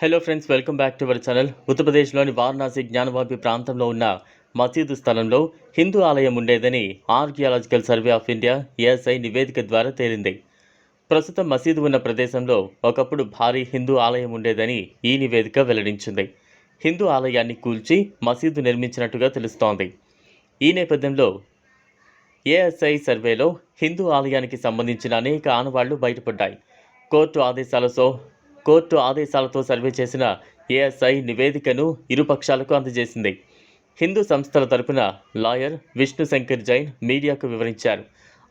Hello friends welcome back to our channel ఉత్తరప్రదేశ్లోని వారణాసి జ్ఞానవాపి ప్రాంతంలో ఉన్న మసీదు స్థలంలో హిందూ ఆలయం ఉండేదని archaeological survey of India ASI నివేదిక ద్వారా తేలింది. ప్రస్తుతం మసీదు ఉన్న ప్రదేశంలో ఒకప్పుడు భారీ హిందూ ఆలయం ఉండేదని ఈ నివేదిక వెల్లడించింది. హిందూ ఆలయాన్ని కూల్చి మసీదు నిర్మించినట్టుగా తెలుస్తోంది. ఈ నేపథ్యంలో ఏఎస్ఐ సర్వేలో హిందూ ఆలయానికి సంబంధించిన అనేక ఆనవాళ్ళు బయటపడ్డాయి. కోర్టు ఆదేశాలతో కోర్టు ఆదేశాలతో సర్వే చేసిన ఏఎస్ఐ నివేదికను ఇరుపక్షాలకు అందజేసింది. హిందూ సంస్థల తరపున లాయర్ విష్ణు శంకర్ జైన్ మీడియాకు వివరించారు.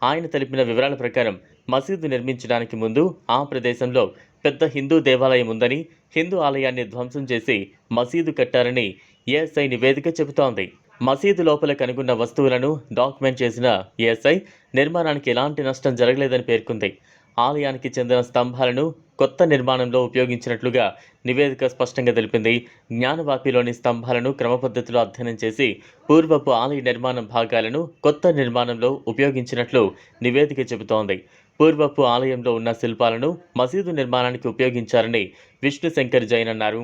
ఆయన తెలిపిన వివరాల ప్రకారం మసీదు నిర్మించడానికి ముందు ఆ ప్రదేశంలో పెద్ద హిందూ దేవాలయం ఉందని హిందూ ఆలయాన్ని ధ్వంసం చేసి మసీదు కట్టారని ఏఎస్ఐ నివేదిక చెబుతోంది. మసీదు లోపల కనుగొన్న వస్తువులను డాక్యుమెంట్ చేసిన ఏఎస్ఐ నిర్మాణానికి ఎలాంటి నష్టం జరగలేదని పేర్కొంది. ఆలయానికి చెందిన స్తంభాలను కొత్త నిర్మాణంలో ఉపయోగించినట్లుగా నివేదిక స్పష్టంగా తెలిపింది. జ్ఞానవాపిలోని స్తంభాలను క్రమపద్ధతిలో అధ్యయనం చేసి పూర్వపు ఆలయ నిర్మాణ భాగాలను కొత్త నిర్మాణంలో ఉపయోగించినట్లు నివేదిక చెబుతోంది. పూర్వపు ఆలయంలో ఉన్న శిల్పాలను మసీదు నిర్మాణానికి ఉపయోగించారని విష్ణు శంకర్ జైన్ అన్నారు.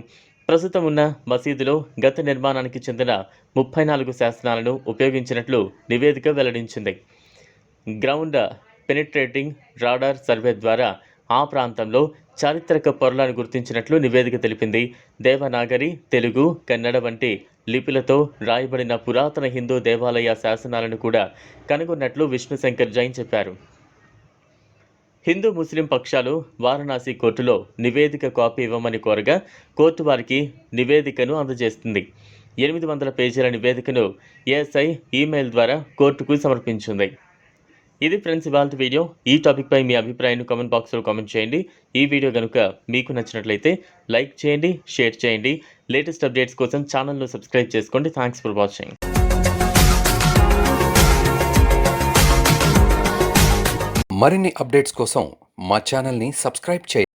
ప్రస్తుతం ఉన్న మసీదులో గత నిర్మాణానికి చెందిన ముప్పై నాలుగు శాసనాలను ఉపయోగించినట్లు నివేదిక వెల్లడించింది. గ్రౌండ్ పెనిట్రేటింగ్ రాడార్ సర్వే ద్వారా ఆ ప్రాంతంలో చారిత్రక పొరలను గుర్తించినట్లు నివేదిక తెలిపింది. దేవనాగరి తెలుగు కన్నడ వంటి లిపిలతో రాయబడిన పురాతన హిందూ దేవాలయ శాసనాలను కూడా కనుగొన్నట్లు విష్ణు శంకర్ జైన్ చెప్పారు. హిందూ ముస్లిం పక్షాలు వారణాసి కోర్టులో నివేదిక కాపీ ఇవ్వమని కోరగా కోర్టు వారికి నివేదికను అందజేస్తుంది. ఎనిమిది వందల పేజీల నివేదికను ఏఎస్ఐ ఈమెయిల్ ద్వారా కోర్టుకు సమర్పించింది. ఇది ఫ్రెండ్స్ ఇవాళ వీడియో. ఈ టాపిక్పై మీ అభిప్రాయాన్ని కామెంట్ బాక్స్లో కామెంట్ చేయండి. ఈ వీడియో కనుక మీకు నచ్చినట్లయితే లైక్ చేయండి షేర్ చేయండి. లేటెస్ట్ అప్డేట్స్ కోసం ఛానల్ను సబ్స్క్రైబ్ చేసుకోండి. థ్యాంక్స్ ఫర్ వాచింగ్ మరిన్ని అప్డేట్స్ కోసం మా ఛానల్ని సబ్స్క్రైబ్ చేయండి.